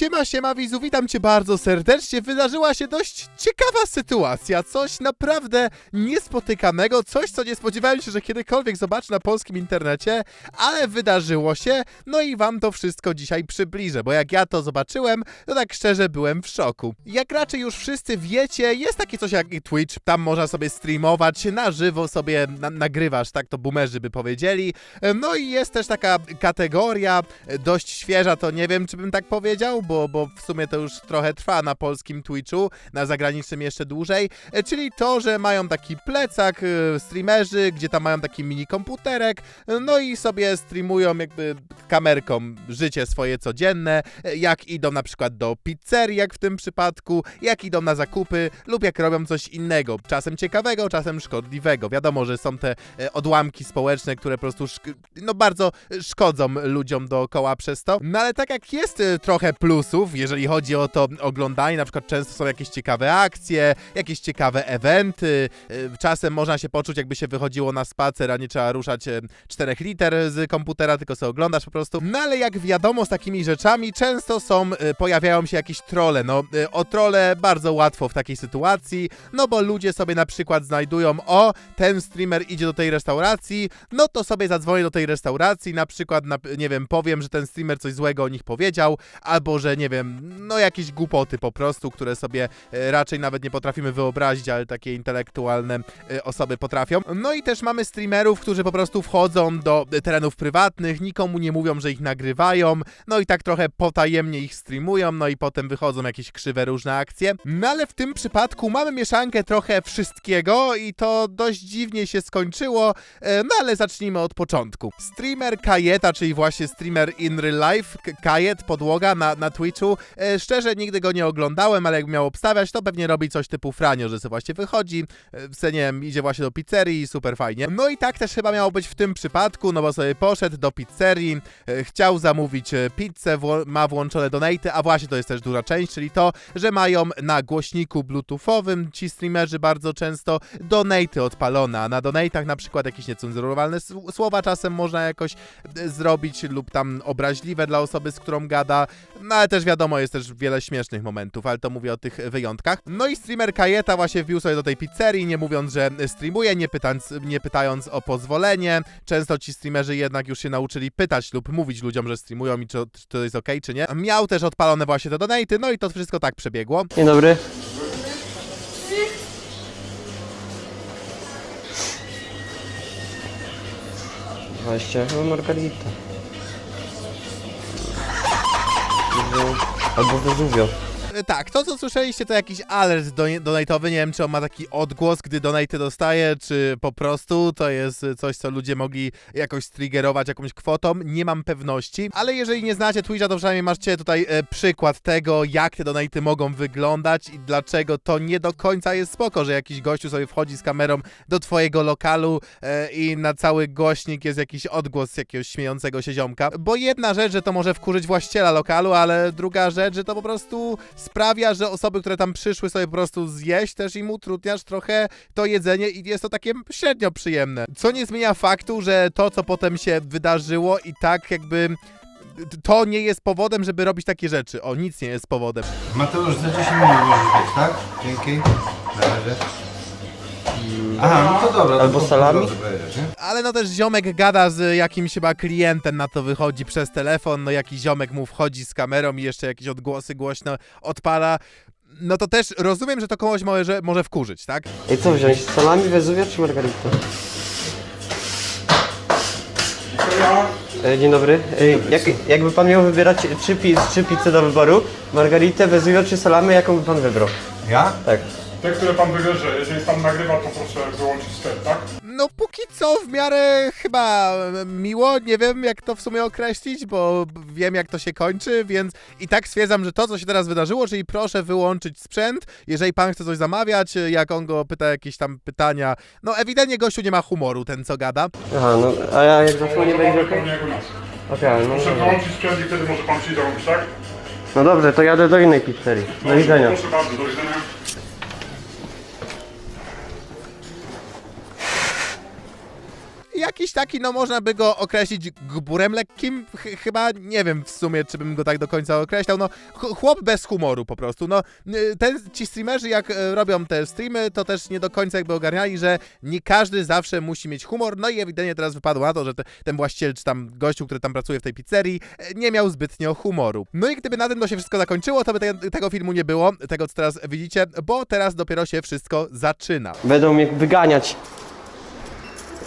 Siema, siema widzu, witam cię bardzo serdecznie. Wydarzyła się dość ciekawa sytuacja, coś naprawdę niespotykanego, coś co nie spodziewałem się, że kiedykolwiek zobaczę na polskim internecie, ale wydarzyło się, no i wam to wszystko dzisiaj przybliżę, bo jak ja to zobaczyłem, to tak szczerze byłem w szoku. Jak raczej już wszyscy wiecie, jest takie coś jak i Twitch, tam można sobie streamować, na żywo sobie na nagrywasz, tak to boomerzy by powiedzieli. No i jest też taka kategoria, e, dość świeża, to nie wiem, czy bym tak powiedział, bo, bo w sumie to już trochę trwa na polskim Twitchu, na zagranicznym jeszcze dłużej, e, czyli to, że mają taki plecak e, streamerzy, gdzie tam mają taki mini komputerek, e, no i sobie streamują jakby kamerką życie swoje codzienne, jak idą na przykład do pizzerii, jak w tym przypadku, jak idą na zakupy lub jak robią coś innego, czasem ciekawego, czasem szkodliwego. Wiadomo, że są te odłamki społeczne, które po prostu no bardzo szkodzą ludziom dookoła przez to. No ale tak jak jest trochę plusów, jeżeli chodzi o to oglądanie, na przykład często są jakieś ciekawe akcje, jakieś ciekawe eventy, e, czasem można się poczuć jakby się wychodziło na spacer, a nie trzeba ruszać e, czterech liter z komputera, tylko sobie oglądasz po prostu. No ale jak wiadomo z takimi rzeczami często są, e, pojawiają się jakieś trole, no o trole bardzo łatwo w takiej sytuacji, no bo ludzie sobie na przykład znajdują, o ten streamer idzie do tej restauracji, no to sobie zadzwonię do tej restauracji, na przykład, na, nie wiem, powiem, że ten streamer coś złego o nich powiedział, albo że, nie wiem, no jakieś głupoty po prostu, które sobie e, raczej nawet nie potrafimy wyobrazić, ale takie intelektualne e, osoby potrafią. No i też mamy streamerów, którzy po prostu wchodzą do e, terenów prywatnych, nikomu nie mówią, że ich nagrywają, no i tak trochę potajemnie ich streamują, no i potem wychodzą jakieś krzywe różne akcje. No ale w tym przypadku mamy mieszankę trochę wszystkiego i to dość dziwnie się skończyło, no ale zacznijmy od początku. Streamer Kajeta, czyli właśnie streamer in real life, Kajet, podłoga na, na Twitchu, e, szczerze nigdy go nie oglądałem, ale jakbym miał obstawiać, to pewnie robi coś typu Franio, że sobie właśnie wychodzi, e, w sensie, nie wiem, idzie właśnie do pizzerii super fajnie. No i tak też chyba miało być w tym przypadku, no bo sobie poszedł do pizzerii, e, chciał zamówić e, pizzę, ma włączone donaty, a właśnie to jest też duża część, czyli to, że mają na głośniku bluetoothowym ci streamerzy bardzo często donaty odpalone, a na donatach na przykład jakieś niecenzurowalne słowa czasem można jakoś zrobić lub tam obraźliwe dla osoby, z którą gada, no ale też wiadomo, jest też wiele śmiesznych momentów, ale to mówię o tych wyjątkach. No i streamer Kajeta właśnie wbił sobie do tej pizzerii, nie mówiąc, że streamuje, nie pytając, nie pytając o pozwolenie. Często ci streamerzy jednak już się nauczyli pytać lub mówić ludziom, że streamują i czy, czy to jest okej, czy nie. Miał też odpalone właśnie te donaty, no i to wszystko tak przebiegło. Dzień dobry. Dwadzieścia, chyba Margarita. Albo- Albo Wezuvio. E, Tak, to co słyszeliście to jakiś alert do, donatowy, nie wiem czy on ma taki odgłos, gdy donate dostaje, czy po prostu to jest coś, co ludzie mogli jakoś striggerować jakąś kwotą, nie mam pewności, ale jeżeli nie znacie Twitcha, to przynajmniej macie tutaj e, przykład tego, jak te donaty mogą wyglądać i dlaczego to nie do końca jest spoko, że jakiś gościu sobie wchodzi z kamerą do twojego lokalu e, i na cały głośnik jest jakiś odgłos jakiegoś śmiejącego się ziomka, bo jedna rzecz, że to może wkurzyć właściciela lokalu, ale druga rzecz, że to po prostu sprawia, że osoby, które tam przyszły sobie po prostu zjeść, też im utrudniasz trochę to jedzenie i jest to takie średnio przyjemne. Co nie zmienia faktu, że to, co potem się wydarzyło i tak jakby to nie jest powodem, żeby robić takie rzeczy. O, nic nie jest powodem. Mateusz, za 10 minut możesz być, tak? Dzięki. Na razie. Aha, no to dobra. to Albo po salami? Ale no też ziomek gada z jakimś chyba klientem na to wychodzi przez telefon, no jakiś ziomek mu wchodzi z kamerą i jeszcze jakieś odgłosy głośno odpala. No to też rozumiem, że to kogoś może, może wkurzyć, tak? Ej, co wziąć? Salami, Wezuvio czy Margarita? E, Dzień dobry. Ej, jak, jakby pan miał wybierać trzy, pi trzy pizze do wyboru, Margaritę, Wezuvio czy salami, jaką by pan wybrał? Ja? Tak. Te, które pan wybierze, jeżeli pan nagrywa, to proszę wyłączyć ster, tak? No póki co w miarę chyba miło, nie wiem jak to w sumie określić, bo wiem jak to się kończy, więc i tak stwierdzam, że to co się teraz wydarzyło, czyli proszę wyłączyć sprzęt, jeżeli pan chce coś zamawiać, jak on go pyta jakieś tam pytania, no ewidentnie gościu nie ma humoru, ten co gada. Aha, no, a ja jak zasłonię Może będzie pan okej? nas. Okej, no, Proszę wyłączyć sprzęt i wtedy może pan przyjść zamówić, tak? no dobrze, to jadę do innej pizzerii. Do widzenia. Proszę bardzo, do widzenia. Jakiś taki, no można by go określić gburem lekkim, Ch chyba nie wiem w sumie, czy bym go tak do końca określał, no ch chłop bez humoru po prostu, no y, ten, ci streamerzy jak e, robią te streamy, to też nie do końca jakby ogarniali, że nie każdy zawsze musi mieć humor, no i ewidentnie teraz wypadło na to, że te, ten właściciel, czy tam gościu, który tam pracuje w tej pizzerii, e, nie miał zbytnio humoru. No i gdyby na tym to się wszystko zakończyło, to by te, tego filmu nie było, tego co teraz widzicie, bo teraz dopiero się wszystko zaczyna. Będą mnie wyganiać.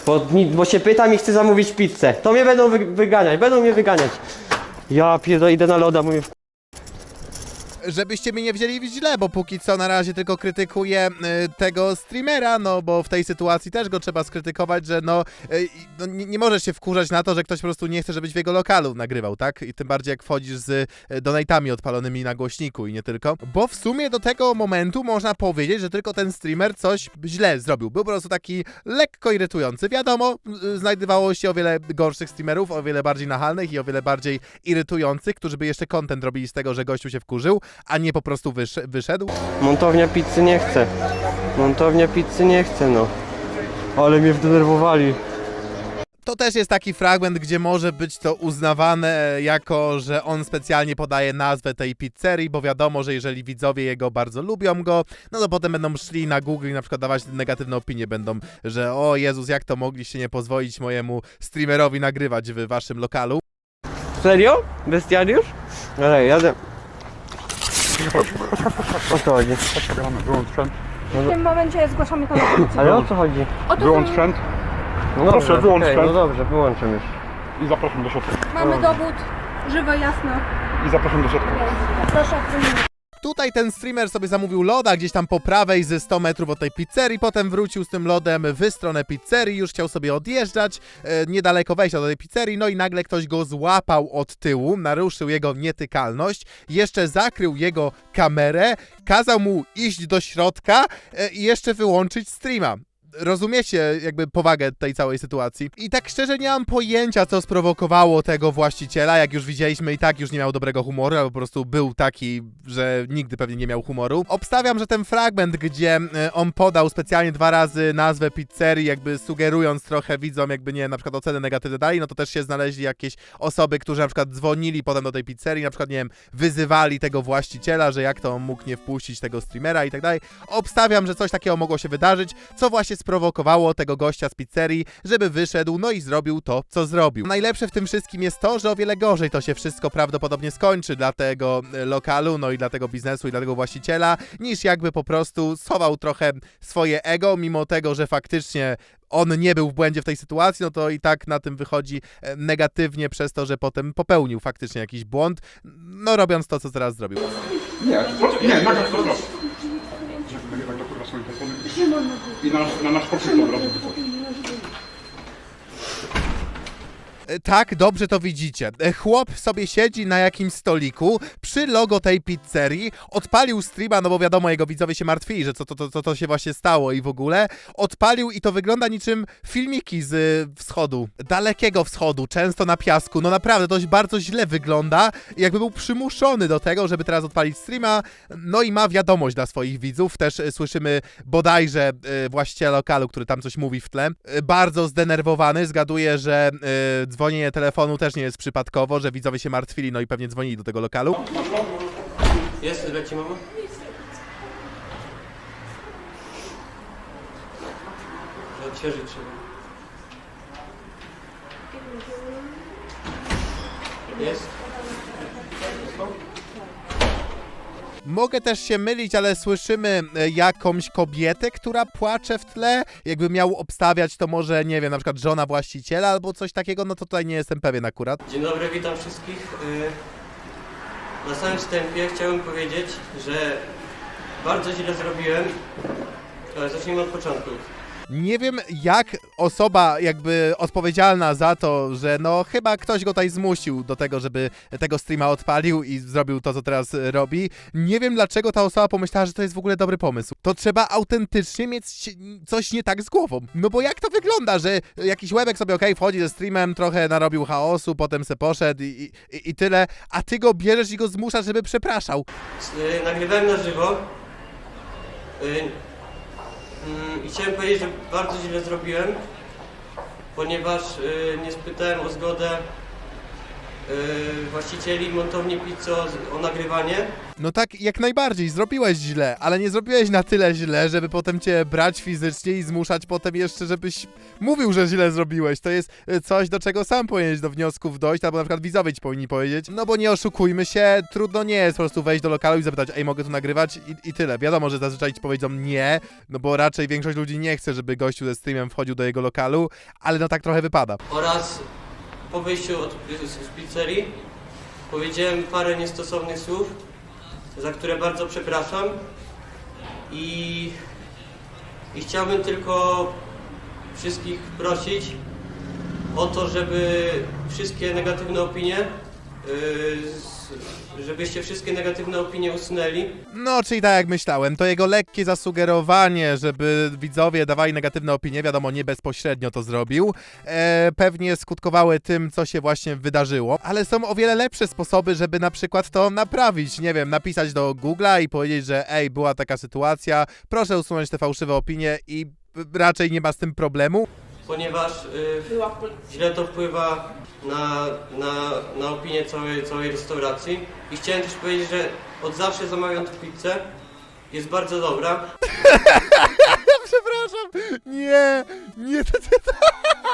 Bo, bo się pytam i chcę zamówić pizzę. To mnie będą wy, wyganiać, będą mnie wyganiać. Ja pierdolę, idę na loda, mówię w żebyście mnie nie wzięli źle, bo póki co na razie tylko krytykuję y, tego streamera, no bo w tej sytuacji też go trzeba skrytykować, że no, y, no nie, nie możesz się wkurzać na to, że ktoś po prostu nie chce, żebyś w jego lokalu nagrywał, tak? I tym bardziej jak wchodzisz z y, donatami odpalonymi na głośniku i nie tylko. Bo w sumie do tego momentu można powiedzieć, że tylko ten streamer coś źle zrobił. Był po prostu taki lekko irytujący. Wiadomo, znajdowało się o wiele gorszych streamerów, o wiele bardziej nachalnych i o wiele bardziej irytujących, którzy by jeszcze content robili z tego, że gościu się wkurzył, a nie po prostu wysz wyszedł. Montownia pizzy nie chce. Montownia pizzy nie chce, no. Ale mnie wdenerwowali. To też jest taki fragment, gdzie może być to uznawane jako, że on specjalnie podaje nazwę tej pizzerii, bo wiadomo, że jeżeli widzowie jego bardzo lubią go, no to potem będą szli na Google i na przykład dawać negatywne opinie, będą, że o Jezus, jak to mogliście nie pozwolić mojemu streamerowi nagrywać w waszym lokalu. Serio? Bestiariusz? Ale jadę. O co chodzi? Wyłącz sprzęt. W tym momencie zgłaszamy to na policję. Ale o co chodzi? O to Wyłącz sprzęt No Proszę, wyłącz okej, sprzęt. No dobrze, wyłączam już. i zapraszam do środka. mamy dowód, żywo, jasno. I zapraszam do środka. Proszę o. Tutaj ten streamer sobie zamówił loda gdzieś tam po prawej ze 100 metrów od tej pizzerii, potem wrócił z tym lodem w stronę pizzerii, już chciał sobie odjeżdżać, e, niedaleko wejścia do tej pizzerii, no i nagle ktoś go złapał od tyłu, naruszył jego nietykalność, jeszcze zakrył jego kamerę, kazał mu iść do środka e, i jeszcze wyłączyć streama. Rozumiecie jakby powagę tej całej sytuacji. I tak szczerze nie mam pojęcia, co sprowokowało tego właściciela. Jak już widzieliśmy, i tak już nie miał dobrego humoru, albo po prostu był taki, że nigdy pewnie nie miał humoru. Obstawiam, że ten fragment, gdzie e, on podał specjalnie dwa razy nazwę pizzerii, jakby sugerując trochę widzom, jakby nie, na przykład oceny negatywne dali, no to też się znaleźli jakieś osoby, którzy na przykład dzwonili potem do tej pizzerii, na przykład, nie wiem, wyzywali tego właściciela, że jak to on mógł nie wpuścić tego streamera i tak dalej. Obstawiam, że coś takiego mogło się wydarzyć, co właśnie sprowokowało tego gościa z pizzerii, żeby wyszedł, no i zrobił to, co zrobił. Najlepsze w tym wszystkim jest to, że o wiele gorzej to się wszystko prawdopodobnie skończy dla tego e, lokalu, no i dla tego biznesu i dla tego właściciela, niż jakby po prostu schował trochę swoje ego, mimo tego, że faktycznie on nie był w błędzie w tej sytuacji, no to i tak na tym wychodzi e, negatywnie przez to, że potem popełnił faktycznie jakiś błąd, no robiąc to, co teraz zrobił. Nie, nie, nagrać to proszę. Nagrać to kurwa swoim telefonem. I na, nasz- na nasz profil od razu wychodzi. E, Tak, dobrze to widzicie. E, Chłop sobie siedzi na jakimś stoliku przy logo tej pizzerii, odpalił streama, no bo wiadomo, jego widzowie się martwili, że co to, to, to, to się właśnie stało i w ogóle. Odpalił i to wygląda niczym filmiki z y, wschodu, dalekiego wschodu, często na piasku. No naprawdę, dość bardzo źle wygląda. Jakby był przymuszony do tego, żeby teraz odpalić streama, no i ma wiadomość dla swoich widzów. Też słyszymy bodajże właściciela lokalu, który tam coś mówi w tle. Bardzo zdenerwowany, zgaduję, że dzwonienie telefonu też nie jest przypadkowo, że widzowie się martwili, no i pewnie dzwonili do tego lokalu. Jest, mama? Odświeżyć trzeba. Jest? Mogę też się mylić, ale słyszymy e, jakąś kobietę, która płacze w tle. Jakby miał obstawiać to może, nie wiem, na przykład żona właściciela albo coś takiego, no to tutaj nie jestem pewien akurat. Dzień dobry, witam wszystkich. Y, Na samym wstępie chciałbym powiedzieć, że bardzo źle zrobiłem. Zacznijmy od początku. Nie wiem, jak osoba jakby odpowiedzialna za to, że no chyba ktoś go tutaj zmusił do tego, żeby tego streama odpalił i zrobił to, co teraz e, robi. Nie wiem, dlaczego ta osoba pomyślała, że to jest w ogóle dobry pomysł. To trzeba autentycznie mieć coś nie tak z głową. No bo jak to wygląda, że jakiś łebek sobie okej, wchodzi ze streamem, trochę narobił chaosu, potem se poszedł i, i, i tyle, a ty go bierzesz i go zmuszasz, żeby przepraszał. Y, Nagrywałem na żywo. Mm, I chciałem powiedzieć, że bardzo źle zrobiłem. ponieważ y, nie spytałem o zgodę właścicieli montowni pizzy o, nagrywanie. No tak, jak najbardziej, zrobiłeś źle, ale nie zrobiłeś na tyle źle, żeby potem cię brać fizycznie i zmuszać potem jeszcze, żebyś mówił, że źle zrobiłeś. To jest e, coś, do czego sam powinieneś do wniosków dojść, albo na przykład widzowie ci powinni powiedzieć. No bo nie oszukujmy się, trudno nie jest po prostu wejść do lokalu i zapytać, ej, mogę tu nagrywać i, i tyle. Wiadomo, że zazwyczaj ci powiedzą nie, no bo raczej większość ludzi nie chce, żeby gościu ze streamem wchodził do jego lokalu, ale no tak trochę wypada. oraz po wyjściu od, z, pizzerii powiedziałem parę niestosownych słów, za które bardzo przepraszam i, i chciałbym tylko wszystkich prosić o to, żeby wszystkie negatywne opinie, żebyście wszystkie negatywne opinie usunęli. No, czyli tak jak myślałem, to jego lekkie zasugerowanie, żeby widzowie dawali negatywne opinie, wiadomo, nie bezpośrednio to zrobił, e, pewnie skutkowały tym, co się właśnie wydarzyło, ale są o wiele lepsze sposoby, żeby na przykład to naprawić, nie wiem, napisać do Google'a i powiedzieć, że ej, była taka sytuacja, proszę usunąć te fałszywe opinie i raczej nie ma z tym problemu. Ponieważ y, źle to wpływa na, na, na opinię całej, całej restauracji. I chciałem też powiedzieć, że od zawsze zamawiam tę pizzę. Jest bardzo dobra. Przepraszam, nie, nie, to, to, to.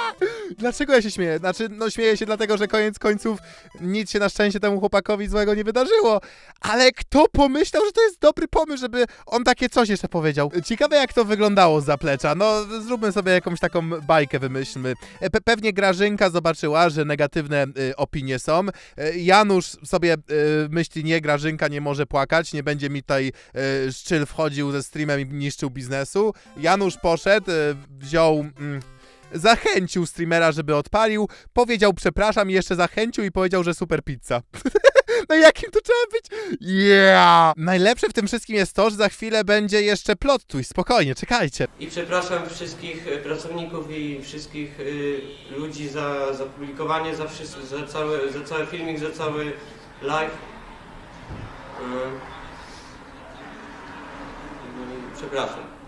Dlaczego ja się śmieję? Znaczy, no śmieję się dlatego, że koniec końców nic się na szczęście temu chłopakowi złego nie wydarzyło, ale kto pomyślał, że to jest dobry pomysł, żeby on takie coś jeszcze powiedział? Ciekawe jak to wyglądało z zaplecza, no zróbmy sobie jakąś taką bajkę, wymyślmy. E, Pe pewnie Grażynka zobaczyła, że negatywne y, opinie są, E, Janusz sobie y, myśli, nie, Grażynka nie może płakać, nie będzie mi tutaj y, szczyl wchodził ze streamem i niszczył biznesu. Janusz poszedł, y, wziął... Mm, zachęcił streamera, żeby odpalił, powiedział przepraszam i jeszcze zachęcił i powiedział, że super pizza. no jakim to trzeba być? Yeah! Najlepsze w tym wszystkim jest to, że za chwilę będzie jeszcze plot twist, spokojnie, czekajcie. I przepraszam wszystkich y, pracowników i wszystkich y, ludzi za, za publikowanie, za, wszys- za, cały, za cały filmik, za cały live. Y, Przepraszam.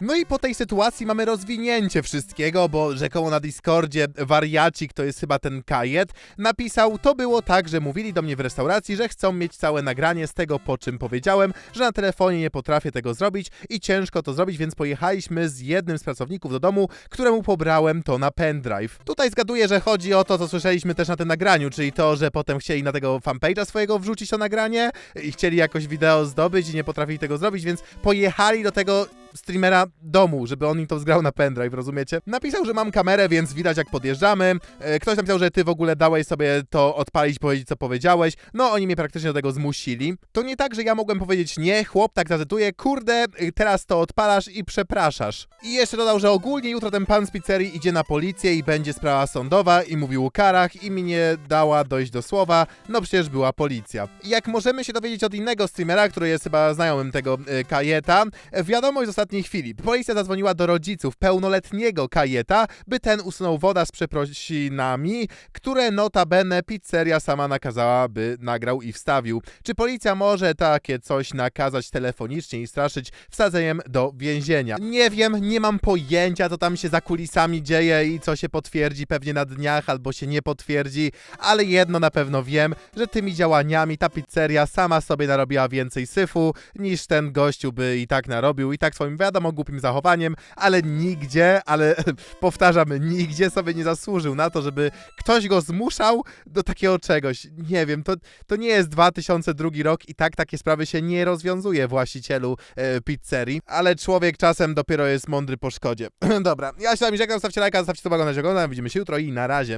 No i po tej sytuacji mamy rozwinięcie wszystkiego, bo rzekomo na Discordzie wariacik, to jest chyba ten kajet, napisał, to było tak, że mówili do mnie w restauracji, że chcą mieć całe nagranie z tego, po czym powiedziałem, że na telefonie nie potrafię tego zrobić i ciężko to zrobić, więc pojechaliśmy z jednym z pracowników do domu, któremu pobrałem to na pendrive. Tutaj zgaduję, że chodzi o to, co słyszeliśmy też na tym nagraniu, czyli to, że potem chcieli na tego fanpage'a swojego wrzucić to nagranie i chcieli jakoś wideo zdobyć i nie potrafili tego zrobić, więc pojechali do tego streamera domu, żeby on im to zgrał na pendrive, rozumiecie? Napisał, że mam kamerę, więc widać jak podjeżdżamy. E, Ktoś napisał, że ty w ogóle dałeś sobie to odpalić, powiedzieć co powiedziałeś. No oni mnie praktycznie do tego zmusili. To nie tak, że ja mogłem powiedzieć nie, chłop tak zacytuję, kurde, y, teraz to odpalasz i przepraszasz. I jeszcze dodał, że ogólnie jutro ten pan z pizzerii idzie na policję i będzie sprawa sądowa i mówił o karach i mi nie dała dojść do słowa, no przecież była policja. Jak możemy się dowiedzieć od innego streamera, który jest chyba znajomym tego y, Kajeta, wiadomość z ostatniej chwili. Policja zadzwoniła do rodziców pełnoletniego Kajeta, by ten usunął woda z przeprosinami, które notabene pizzeria sama nakazała, by nagrał i wstawił. Czy policja może takie coś nakazać telefonicznie i straszyć wsadzeniem do więzienia? Nie wiem, nie mam pojęcia, co tam się za kulisami dzieje i co się potwierdzi pewnie na dniach albo się nie potwierdzi, ale jedno na pewno wiem, że tymi działaniami ta pizzeria sama sobie narobiła więcej syfu niż ten gościu by i tak narobił i tak swoim wiadomo głupim zachowaniem, ale nigdzie, ale powtarzam, nigdzie sobie nie zasłużył na to, żeby ktoś go zmuszał do takiego czegoś. Nie wiem, to, to nie jest 2002 rok i tak takie sprawy się nie rozwiązuje właścicielu e, pizzerii, ale człowiek czasem dopiero jest mądry po szkodzie. Dobra, ja się z wami żegnam, stawcie lajka, zostawcie suba na oglądania, widzimy się jutro i na razie.